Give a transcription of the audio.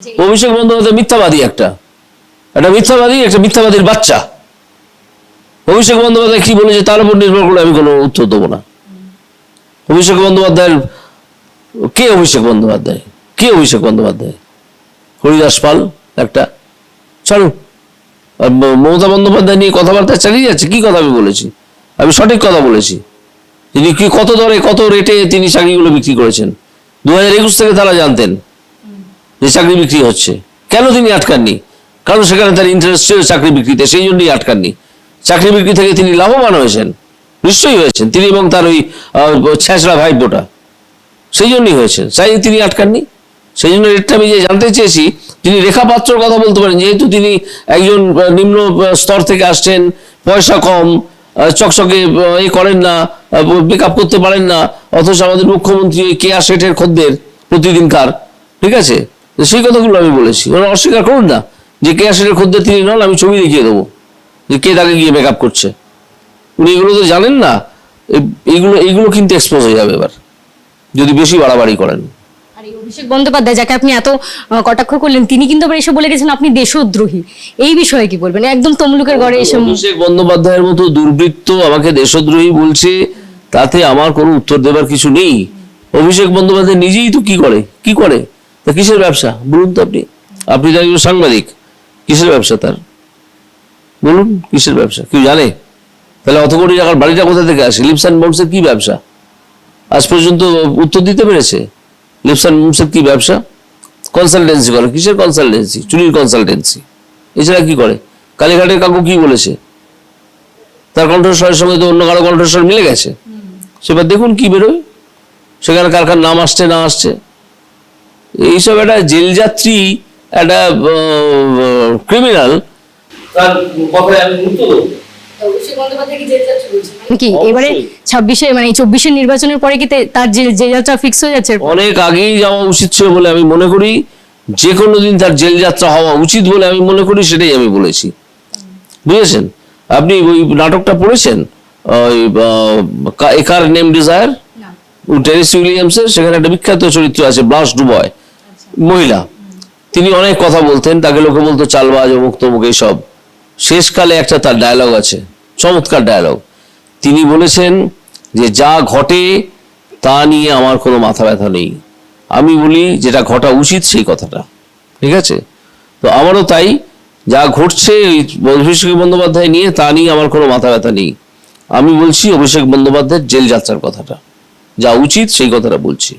অভিষেক বন্দ্যোপাধ্যায় মিথ্যাবাদী একটা। একটা মিথ্যাবাদী, একটা মিথ্যাবাদীর বাচ্চা। অভিষেক বন্দ্যোপাধ্যায় কি বলেছে তার উপর নির্ভর করে আমি কোনো উত্তর দেবো না। অভিষেক বন্দ্যোপাধ্যায়ের, কে অভিষেক বন্দ্যোপাধ্যায়? কে অভিষেক বন্দ্যোপাধ্যায়? হরিদাস পাল একটা। আর মমতা বন্দ্যোপাধ্যায় নিয়ে কথাবার্তা চালিয়ে যাচ্ছে, কি কথা আমি বলেছি? আমি সঠিক কথা বলেছি। তিনি কি কত দরে কত রেটে তিনি চাকরিগুলো বিক্রি করেছেন? দু একুশ থেকে তারা জানতেন। যে চাকরি বিক্রি হচ্ছে। কেন তিনি আটকাননি? কারণ সেখানে তার ইন্টারেস্ট ছিল চাকরি বিক্রিতে, সেই জন্যই আটকাননি। চাকরি বিক্রি থেকে তিনি লাভবান হয়েছেন। নিশ্চয়ই হয়েছেন। তিনি এবং তার ওই ছেঁচড়া ভাইপোটা। সেই জন্যই হয়েছে চাই তিনি আটকাননি। সেই জন্য রেটটা আমি যে জানতে চেয়েছি, তিনি রেখা পাত্রর কথা বলতে পারেন। যেহেতু তিনি একজন নিম্ন স্তর থেকে আসছেন, পয়সা কম চকচকে এ করেন না মেক করতে পারেন না, অথচ আমাদের মুখ্যমন্ত্রী ওই কেয়া শেঠের খদ্দের প্রতিদিনকার। ঠিক আছে? সেই কথাগুলো আমি বলেছি। ওরা অস্বীকার করুন না। যে কেয়া শেঠের খদ্দের তিনি নন আমি ছবি দেখিয়ে দেবো। যে কে তাকে গিয়ে মেক আপ করছে। উনি এগুলো তো জানেন না। এইগুলো এইগুলো কিন্তু এক্সপোজ হয়ে যাবে এবার। যদি বেশি বাড়াবাড়ি করেন। আর এই অভিষেক বন্দ্যোপাধ্যায় যাকে আপনি এত কটাক্ষ করলেন তিনি কিন্তু আবার এসে বলে গেছেন আপনি দেশদ্রোহী। এই বিষয়ে কি বলবেন? একদম তমলুকের ঘরে এসে অভিষেক বন্দ্যোপাধ্যায়ের মতো দুর্বৃত্ত আমাকে দেশদ্রোহী বলছে তাতে আমার কোনো উত্তর দেবার কিছু নেই। অভিষেক বন্দ্যোপাধ্যায় নিজেই তো কি করে? কি করে? তা কিসের ব্যবসা? বলুন তো আপনি। আপনি তো একজন সাংবাদিক। কিসের ব্যবসা তার? বলুন, কিসের ব্যবসা? কেউ জানে? তাহলে অত কোটি টাকার বাড়িটা কোথা থেকে আসে? লিপস অ্যান্ড কি ব্যবসা? আজ পর্যন্ত উত্তর দিতে পেরেছে? লিপস অ্যান্ড বমসের কি ব্যবসা? কনসালটেন্সি করে। কিসের কনসালটেন্সি? চুরির কনসালটেন্সি। এছাড়া কি করে? কালীঘাটের কাকু কি বলেছে? তার কণ্ঠস্বরের সঙ্গে তো অন্য কারও কণ্ঠস্বর মিলে গেছে। সেবার দেখুন কি বেরোয়। সেখানে কার কার নাম আসছে, না আসছে। এইসব একটা জেলযাত্রী একটা ক্রিমিনাল কি এবারে। ছাব্বিশে মানে চব্বিশের নির্বাচনের পরে কি তার যে যে যাত্রা ফিক্স হয়ে যাচ্ছে অনেক আগেই যাওয়া উচিত ছিল বলে আমি মনে করি। যে কোনো দিন তার জেল যাত্রা হওয়া উচিত বলে আমি মনে করি সেটাই আমি বলেছি। বুঝেছেন? আপনি ওই নাটকটা পড়েছেন? ওই আহ, কা- একার নেম ডিজায়ার টেরিস উইলিয়ামসের সেখানে একটা বিখ্যাত চরিত্র আছে ব্লাস ডুবয়, মহিলা। তিনি অনেক কথা বলতেন, তাকে লোকে বলতো চালবাজ অমুক তমুক, এইসব। শেষকালে একটা তার ডায়লগ আছে, চমৎকার ডায়লগ তিনি বলেছেন যে, যা ঘটে তা নিয়ে আমার কোনো মাথা ব্যথা নেই। আমি বলি, যেটা ঘটা উচিত সেই কথাটা। ঠিক আছে? তো আমারও তাই, যা ঘটছে এই অভিষেক বন্দ্যোপাধ্যায় নিয়ে, তা নিয়ে আমার কোনো মাথা ব্যথা নেই। আমি বলছি, অভিষেক বন্দ্যোপাধ্যায়ের জেল যাত্রার কথাটা। যা উচিত সেই কথাটা বলছি।